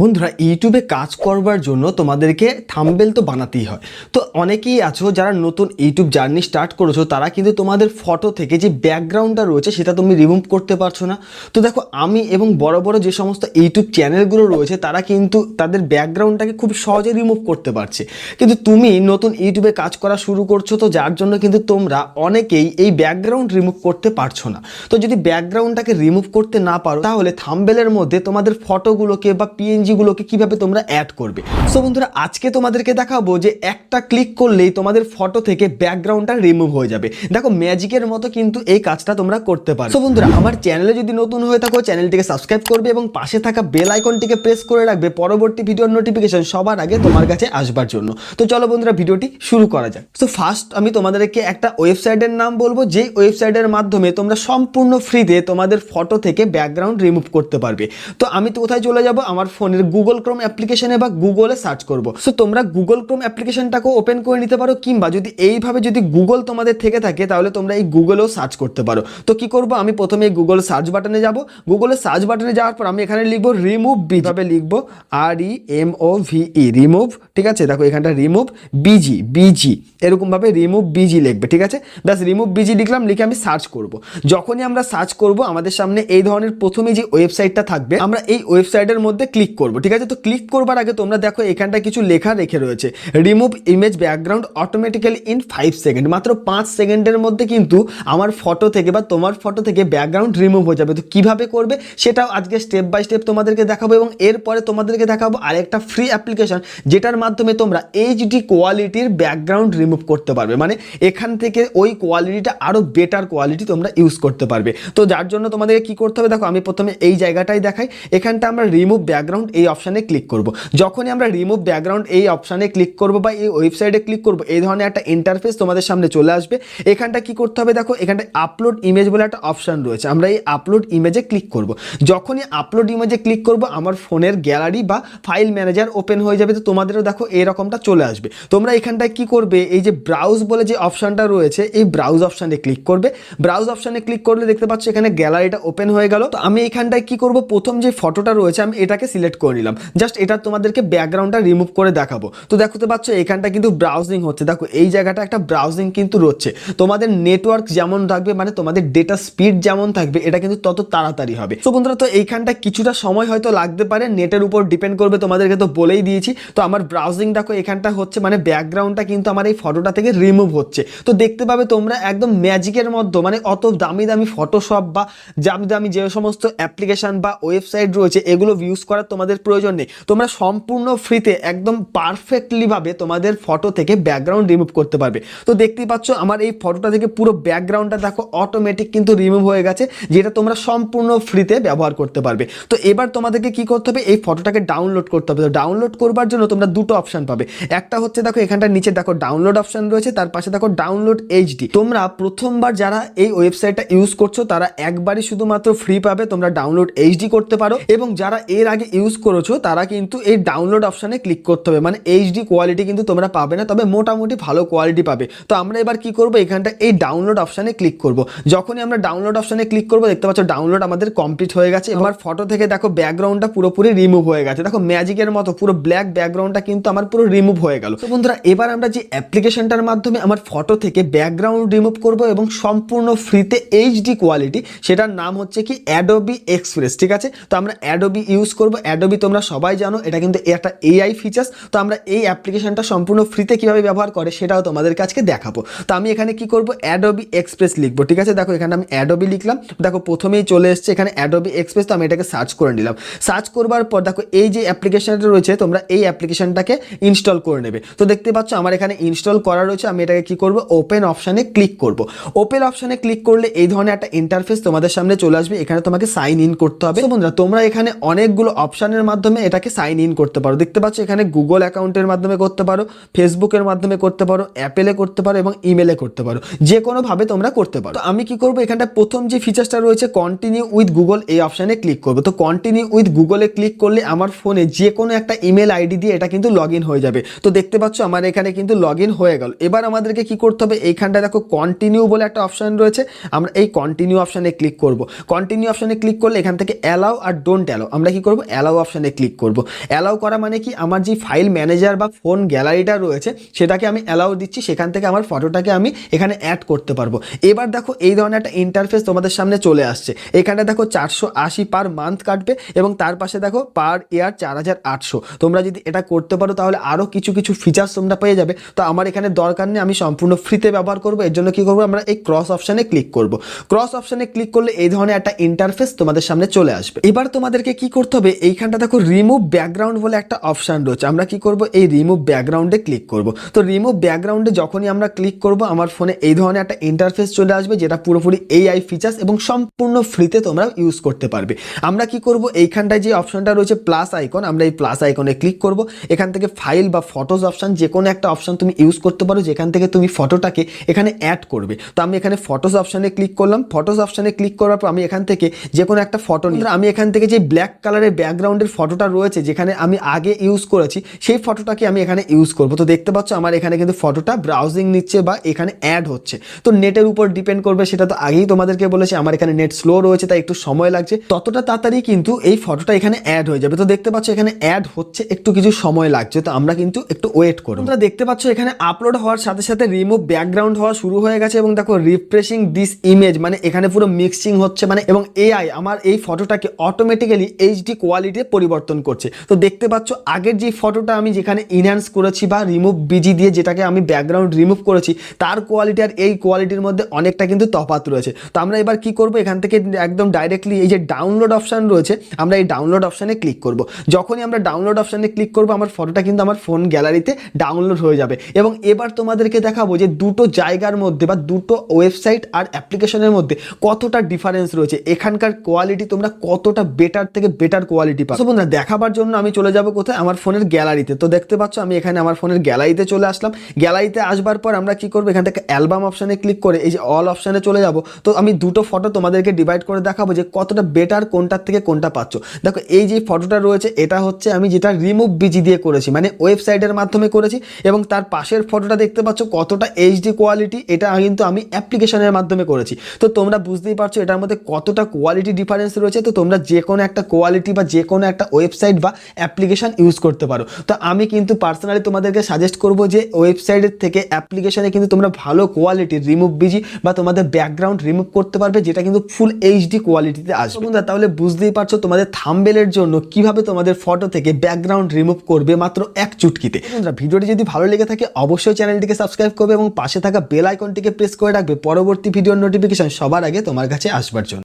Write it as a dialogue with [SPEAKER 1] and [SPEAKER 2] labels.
[SPEAKER 1] বন্ধুরা ইউটিউবে কাজ করবার জন্য তোমাদেরকে থাম্বেল তো বানাতেই হয়। তো অনেকেই আছো যারা নতুন ইউটিউব জার্নি স্টার্ট করেছ, তারা কিন্তু তোমাদের ফটো থেকে যে ব্যাকগ্রাউন্ডটা রয়েছে, সেটা তুমি রিমুভ করতে পারছ না। তো দেখো, আমি এবং বড় বড় যে সমস্ত ইউটিউব চ্যানেলগুলো রয়েছে, তারা কিন্তু তাদের ব্যাকগ্রাউন্ডটাকে খুব সহজে রিমুভ করতে পারছে। কিন্তু তুমি নতুন ইউটিউবে কাজ করা শুরু করছ, তো যার জন্য কিন্তু তোমরা অনেকেই এই ব্যাকগ্রাউন্ড রিমুভ করতে পারছ না। তো যদি ব্যাকগ্রাউন্ডটাকে রিমুভ করতে না পারো, তাহলে থাম্বেলের মধ্যে তোমাদের ফটোগুলোকে বা পিএনজিগুলোকে কীভাবে তোমরা অ্যাড করবে। সো বন্ধুরা, আজকে তোমাদেরকে দেখাবো যে একটা ক্লিক করলেই তোমাদের ফটো থেকে ব্যাকগ্রাউন্ডটা রিমুভ হয়ে যাবে। দেখো ম্যাজিকের মতো কিন্তু এই কাজটা তোমরা করতে পারো। সো বন্ধুরা, আমার চ্যানেলে যদি নতুন হয়ে থাকো চ্যানেলটিকে সাবস্ক্রাইব করবে এবং পাশে থাকা বেল আইকনটিকে প্রেস করে রাখবে, পরবর্তী ভিডিওর নোটিফিকেশন সবার আগে তোমার কাছে আসবার জন্য। তো চলো বন্ধুরা ভিডিওটি শুরু করা যাক। তো ফার্স্ট আমি তোমাদেরকে একটা ওয়েবসাইটের নাম বলব, যেই ওয়েবসাইটের মাধ্যমে তোমরা সম্পূর্ণ ফ্রিতে তোমাদের ফটো থেকে ব্যাকগ্রাউন্ড রিমুভ করতে পারবে। তো আমি তো কোথায় চলে যাব? আমার ফোনের গুগল ক্রোম অ্যাপ্লিকেশনে বা গুগলে সার্চ করব। সো তোমরা গুগল ক্রোম অ্যাপ্লিকেশনটাকেও ওপেন করে নিতে পারো, কিংবা যদি এইভাবে যদি গুগল তোমাদের থেকে থাকে, তাহলে তোমরা এই গুগলেও সার্চ করতে পারো। তো কি করব? আমি প্রথমে গুগল সার্চ বাটনে যাব। গুগলে সার্চ বাটনে যাওয়ার পর আমি এখানে লিখব রিমুভ বিভাবে লিখব? R E M O V E remove ঠিক আছে? দেখো, এখানটা রিমুভ বিজি বিজি এরকমভাবে রিমুভ বিজি লিখবে, ঠিক আছে? ব্যাস রিমুভ বিজি লিখলাম, লিখে আমি সার্চ করব। যখনই আমরা সার্চ করব, আমাদের সামনে এই ধরনের প্রথমে যে ওয়েবসাইটটা থাকবে, আমরা এই ওয়েবসাইটের মধ্যে ক্লিক করব, ঠিক আছে? তো ক্লিক করবার আগে তোমরা দেখো এখানটা কিছু লেখা রেখে রয়েছে। Remove image background automatically in five second মাত্র পাঁচ সেকেন্ডের মধ্যে কিন্তু আমার ফটো থেকে বা তোমার ফটো থেকে ব্যাকগ্রাউন্ড রিমুভ হয়ে যাবে। তো কীভাবে করবে? সেটাও আজকে স্টেপ বাই স্টেপ তোমাদেরকে দেখাবো এবং এরপরে তোমাদেরকে দেখাবো আরেকটা ফ্রি অ্যাপ্লিকেশন যেটার মাধ্যমে তোমরা এইচডি কোয়ালিটির ব্যাকগ্রাউন্ড রিমুভ করতে পারবে। মানে এখান থেকে ওই কোয়ালিটিটা আরও বেটার কোয়ালিটি তোমরা ইউজ করতে পারবে। তো যার জন্য তোমাদেরকে কি করতে হবে? দেখো, আমি প্রথমে এই জায়গাটাই দেখাই। এখানটা আমরা রিমুভ ব্যাকগ্রাউন্ড এই অপশানে ক্লিক করব। যখনই আমরা রিমুভ ব্যাকগ্রাউন্ড এই অপশানে ক্লিক করব বা এই ওয়েবসাইটে ক্লিক করব, এই ধরনের একটা ইন্টারফেস তোমাদের সামনে চলে আসবে। এখানটা কি করতে হবে দেখো এখানটা আপলোড ইমেজ বলে একটা অপশান রয়েছে। আমরা এই আপলোড ইমেজে ক্লিক করব। যখনই আপলোড ইমেজে ক্লিক করব, আমার ফোনের গ্যালারি বা ফাইল ম্যানেজার ওপেন হয়ে যাবে। তো তোমাদেরও দেখো এরকমটা চলে আসবে। তোমরা এখানটায় কি করবে, এই যে ব্রাউজ বলে যে অপশানটা রয়েছে, এই ব্রাউজ অপশানে ক্লিক করবে। ব্রাউজ অপশানে ক্লিক করলে দেখতে পাচ্ছ এখানে গ্যালারিটা ওপেন হয়ে গেল। তো আমি এখানটায় কি করব, প্রথম যে ফটোটা রয়েছে, আমি এটাকে সিলেক্ট করে নিলাম। জাস্ট এটা তোমাদেরকে ব্যাকগ্রাউন্ডটা রিমুভ করে দেখাবো। তো দেখতে পাচ্ছ, এখানটা কিন্তু ব্রাউজিং হচ্ছে। দেখো, এই জায়গাটা একটা ব্রাউজিং কিন্তু রচ্ছে। তোমাদের নেটওয়ার্ক যেমন থাকবে মানে তোমাদের ডেটা স্পিড যেমন থাকবে, এটা কিন্তু তত তাড়াতাড়ি হবে। তো বন্ধুরা, তো এইখানটা কিছুটা সময় হয়তো লাগতে পারে। নেটের উপর ডিপেন্ড করবে, তোমাদেরকে তো বলেই দিয়েছি। তো আমার ব্রাউজিং দেখো, এখানটা হচ্ছে মানে ব্যাকগ্রাউন্ডটা কিন্তু আমার এই ফটোটা থেকে রিমুভ হচ্ছে। তো দেখতে পাবে তোমরা, একদম ম্যাজিকের মধ্যে মানে অত দামি দামি ফটোশপ বা দামি দামি যে সমস্ত অ্যাপ্লিকেশন বা ওয়েবসাইট রয়েছে, এগুলো ইউজ করার তোমাদের প্রয়োজন নেই। তোমরা সম্পূর্ণ ফ্রিতে একদম পারফেক্টলি ভাবে তোমাদের ফটো থেকে ব্যাকগ্রাউন্ড রিমুভ করতে পারবে। তো দেখতেই পাচ্ছ, আমার এই ফটোটা থেকে পুরো ব্যাকগ্রাউন্ডটা দেখো অটোমেটিক কিন্তু রিমুভ হয়ে গেছে, যেটা তোমরা সম্পূর্ণ ফ্রিতে ব্যবহার করতে পারবে। তো এবার তোমাদেরকে কি করতে হবে? এই ফটোটাকে ডাউনলোড করতে হবে। তো ডাউনলোড করবার জন্য তোমরা দুটো অপশন পাবে। একটা হচ্ছে দেখো এখানটা নিচে দেখো ডাউনলোড অপশন রয়েছে, তার পাশে দেখো ডাউনলোড এইচডি তোমরা প্রথমবার যারা এই ওয়েবসাইটটা ইউজ করছ, তারা একবারই শুধুমাত্র ফ্রি পাবে, তোমরা ডাউনলোড এইচডি করতে পারো। এবং যারা এর আগে ইউজ করেছ, তারা কিন্তু এই ডাউনলোড অপশানে ক্লিক করতে হবে। মানে এইচডি কোয়ালিটি কিন্তু তোমরা পাবে না, তবে মোটামুটি ভালো কোয়ালিটি পাবে। তো আমরা এবার কি করব, এখানটা এই ডাউনলোড অপশানে ক্লিক করব। যখনই আমরা ডাউনলোড অপশানে ক্লিক করব, দেখতে পাচ্ছ ডাউনলোড আমাদের কমপ্লিট হয়ে গেছে। আমার ফটো থেকে দেখো ব্যাকগ্রাউন্ডটা পুরোপুরি রিমুভ হয়ে গেছে। দেখো ম্যাজিকের মতো পুরো ব্ল্যাক ব্যাকগ্রাউন্ডটা কিন্তু আমার পুরো রিমুভ হয়ে গেল। তো বন্ধুরা, এবার আমরা যে অ্যাপ্লিকেশনটার মাধ্যমে আমার ফটো থেকে ব্যাকগ্রাউন্ড রিমুভ করব এবং সম্পূর্ণ ফ্রিতে এইচডি কোয়ালিটি সেটার নাম হচ্ছে কি অ্যাডোবি এক্সপ্রেস ঠিক আছে? তো আমরা অ্যাডোবি ইউজ করব অ্যাডোবি তোমরা সবাই জানো, এটা কিন্তু একটা এআই ফিচার্স তো আমরা এই অ্যাপ্লিকেশনটা সম্পূর্ণ ফ্রিতে কীভাবে ব্যবহার করে সেটাও তোমাদের কাছে দেখাবো। তো আমি এখানে কি করব? অ্যাডোবি এক্সপ্রেস লিখব, ঠিক আছে? দেখো, এখানে আমি অ্যাডোবি লিখলাম। দেখো, প্রথমেই চলে এসছে এখানে অ্যাডোবি এক্সপ্রেস তো আমি এটাকে সার্চ করে নিলাম। সার্চ করবার পর, দেখো, এই যে অ্যাপ্লিকেশনটা রয়েছে, তোমরা এই অ্যাপ্লিকেশনটাকে ইনস্টল করে নেবে। তো দেখতে পাচ্ছ, আমার এখানে ইনস্টল করা রয়েছে। আমি এটাকে কি করব? ওপেন অপশানে ক্লিক করব। ওপেন অপশানে ক্লিক করলে এই ধরনের একটা ইন্টারফেস তোমাদের সামনে চলে আসবে। এখানে তোমাকে সাইন ইন করতে হবে। বন্ধুরা, তোমরা এখানে অনেকগুলো অপশানের মাধ্যমে এটাকে সাইন ইন করতে পারো। দেখতে পাচ্ছ এখানে গুগল অ্যাকাউন্টের মাধ্যমে করতে পারো ফেসবুকের মাধ্যমে করতে পারো অ্যাপেলে করতে পারো এবং ইমেলে করতে পারো। যে কোনোভাবে তোমরা করতে পারো। আমি কি করব? এখানটা প্রথম যে ফিচার্সটা রয়েছে কন্টিনিউ উইথ গুগল এই অপশানে ক্লিক করব। তো কন্টিনিউ উইথ গুগলে ক্লিক করলে আমার ফোনে যে কোনো একটা ইমেল আইডি দিয়ে এটা কিন্তু লগ হয়ে যাবে। তো দেখতে পাচ্ছ আমার এখানে কিন্তু লগ হয়ে গেল। এবার আমাদেরকে কি করতে হবে? এইখানটা দেখো কন্টিনিউ বলে একটা অপশান রয়েছে। আমরা এই কন্টিনিউ অপশানে ক্লিক করব। কন্টিনিউ অপশানে ক্লিক করলে এখান থেকে অ্যালাউ আর ডোন্ট অ্যালাউ আমরা কি করব? অ্যালাউ অপশানে ক্লিক করব। অ্যালাউ করা মানে কি? আমার যে ফাইল ম্যানেজার বা ফোন গ্যালারিটা রয়েছে, সেটাকে আমি অ্যালাউ দিচ্ছি, সেখান থেকে আমার ফটোটাকে আমি এখানে অ্যাড করতে পারব। এবার দেখো, এই ধরনের একটা ইন্টারফেস তোমাদের সামনে চলে আসছে। এখানে দেখো, চারশো আশি পার মান্থ কাটবে এবং তার পাশে দেখো পার ইয়ার চার হাজার আটশো। তোমরা যদি এটা করতে পারো, তাহলে আরও কিছু কিছু ফিচার্স তোমরা পেয়ে যাবে। তো আমার এখানে দরকার নেই, আমি সম্পূর্ণ ফ্রিতে ব্যবহার করব। এর জন্য কী করব, আমরা এই ক্রস অপশানে ক্লিক করব। ক্রস অপশানে ক্লিক করলে এই ধরনের একটা ইন্টারফেস তোমাদের সামনে চলে আসবে। এবার তোমাদেরকে কি করতে হবে? এইখানটা দেখো রিমুভ ব্যাকগ্রাউন্ড বলে একটা অপশান রয়েছে। আমরা কি করব? এই রিমুভ ব্যাকগ্রাউন্ডে ক্লিক করব। তো রিমুভ ব্যাকগ্রাউন্ডে যখনই আমরা ক্লিক করব, আমার ফোনে এই ধরনের একটা ইন্টারফেস চলে আসবে, যেটা পুরোপুরি এআই ফিচার্স এবং সম্পূর্ণ ফ্রিতে তোমরা ইউজ করতে পারবে। আমরা কি করব? এইখানটায় যে অপশানটা রয়েছে প্লাস আইকন আমরা এই প্লাস আইকনে ক্লিক করব। এখান থেকে ফাইল বা ফটোজ অপশান যে কোনো একটা অপশান তুমি ইউজ করতে পারো, যেখান থেকে তুমি ফটোটাকে এখানে অ্যাড করবে। তো আমি এখানে ফটোজ অপশানে ক্লিক করলাম। ফটোজ অপশানে ক্লিক করার পর আমি এখান থেকে যে কোনো একটা ফটো আমি এখান থেকে যে ব্ল্যাক কালারের ব্যাকগ্রাউন্ডের ফটোটা রয়েছে, যেখানে আমি আগে ইউজ করেছি, সেই ফটোটাকে আমি এখানে ইউজ করব। তো দেখতে পাচ্ছ আমার এখানে কিন্তু ফটোটা ব্রাউজিং নিচ্ছে বা এখানে অ্যাড হচ্ছে। তো নেটের উপর ডিপেন্ড করবে, সেটা তো আগেই তোমাদেরকে বলেছি, আমার এখানে নেট স্লো রয়েছে, তাই একটু সময় লাগছে। ততটা তাড়াতাড়ি কিন্তু এই ফটোটা এখানে অ্যাড হয়ে যাবে। তো দেখতে পাচ্ছ এখানে অ্যাড হচ্ছে, একটু কিছু সময় লাগছে, তো আমরা কিন্তু একটু ওয়েট করব। তোমরা দেখতে পাচ্ছ এখানে আপলোড হওয়ার সাথে সাথে রিমুভ ব্যাকগ্রাউন্ড হওয়া শুরু হয়ে গেছে এবং দেখো রিফ্রেশিং দিস ইমেজ মানে এখানে পুরো মিক্সিং হচ্ছে মানে এবং এআই আমার এই ফটোটাকে অটোমেটিক্যালি এইচডি কোয়ালিটিতে পরিবর্তন করছে। তো দেখতে পাচ্ছ, আগের যে ফটোটা আমি যেখানে ইনহ্যান্স করেছি বা রিমুভ বিজি দিয়ে যেটাকে আমি ব্যাকগ্রাউন্ড রিমুভ করেছি, তার কোয়ালিটি আর এই কোয়ালিটির মধ্যে অনেকটা কিন্তু তফাৎ রয়েছে। তো আমরা এবার কি করব, এখান থেকে একদম ডাইরেক্টলি এই যে ডাউনলোড অপশান রয়েছে, আমরা এই ডাউনলোড অপশানে ক্লিক করব। যখনই আমরা ডাউনলোড অপশানে ক্লিক করব, আমার ফটোটা কিন্তু আমার ফোন গ্যালারিতে ডাউনলোড হয়ে যাবে। এবং এবার তোমাদেরকে দেখাবো যে দুটো জায়গার মধ্যে বা দুটো ওয়েবসাইট আর অ্যাপ্লিকেশনের মধ্যে কতটা ডিফারেন্স রয়েছে। এখানকার কোয়ালিটি তোমরা কতটা বেটার থেকে বেটার কোয়ালিটি বন্ধুরা দেখাবার জন্য আমি চলে যাব কোথায়? আমার ফোনের গ্যালারিতে। তো দেখতে পাচ্ছ, আমি এখানে আমার ফোনের গ্যালারিতে চলে আসলাম। গ্যালারিতে আসবার পর আমরা কি করব? এখান থেকে অ্যালবাম অপশানে ক্লিক করে, এই যে অল অপশানে চলে যাব। তো আমি দুটো ফটো তোমাদেরকে ডিভাইড করে দেখাবো যে কতটা বেটার কোনটার থেকে কোনটা পাচ্ছ। দেখো, এই যে ফটোটা রয়েছে, এটা হচ্ছে আমি যেটা রিমুভ বিজি দিয়ে করেছি মানে ওয়েবসাইটের মাধ্যমে করেছি এবং তার পাশের ফটোটা দেখতে পাচ্ছ কতটা এইচডি কোয়ালিটি এটা কিন্তু আমি অ্যাপ্লিকেশনের মাধ্যমে করেছি। তো তোমরা বুঝতেই পারছ, এটার মধ্যে কতটা কোয়ালিটি ডিফারেন্স রয়েছে। তো তোমরা যে কোনো একটা কোয়ালিটি বা যে কোনো একটা ওয়েবসাইট বা অ্যাপ্লিকেশন ইউজ করতে পারো। তো আমি কিন্তু পার্সোনালি তোমাদেরকে সাজেস্ট করব যে ওয়েবসাইটের থেকে অ্যাপ্লিকেশনে কিন্তু তোমরা ভালো কোয়ালিটির রিমুভ বিজি বা তোমাদের ব্যাকগ্রাউন্ড রিমুভ করতে পারবে, যেটা কিন্তু ফুল এইচডি কোয়ালিটিতে আসবে। বন্ধুরা, তাহলে বুঝতেই পারছ তোমাদের থাম্বেলের জন্য কীভাবে তোমাদের ফটো থেকে ব্যাকগ্রাউন্ড রিমুভ করবে মাত্র এক চুটকিতে। বন্ধুরা, ভিডিওটি যদি ভালো লেগে থাকে, অবশ্যই চ্যানেলটিকে সাবস্ক্রাইব করবে এবং পাশে থাকা বেল আইকনটিকে প্রেস করে রাখবে। পরবর্তী ভিডিওর নোটিফিকেশন সবার আগে তোমার কাছে আসবার জন্য।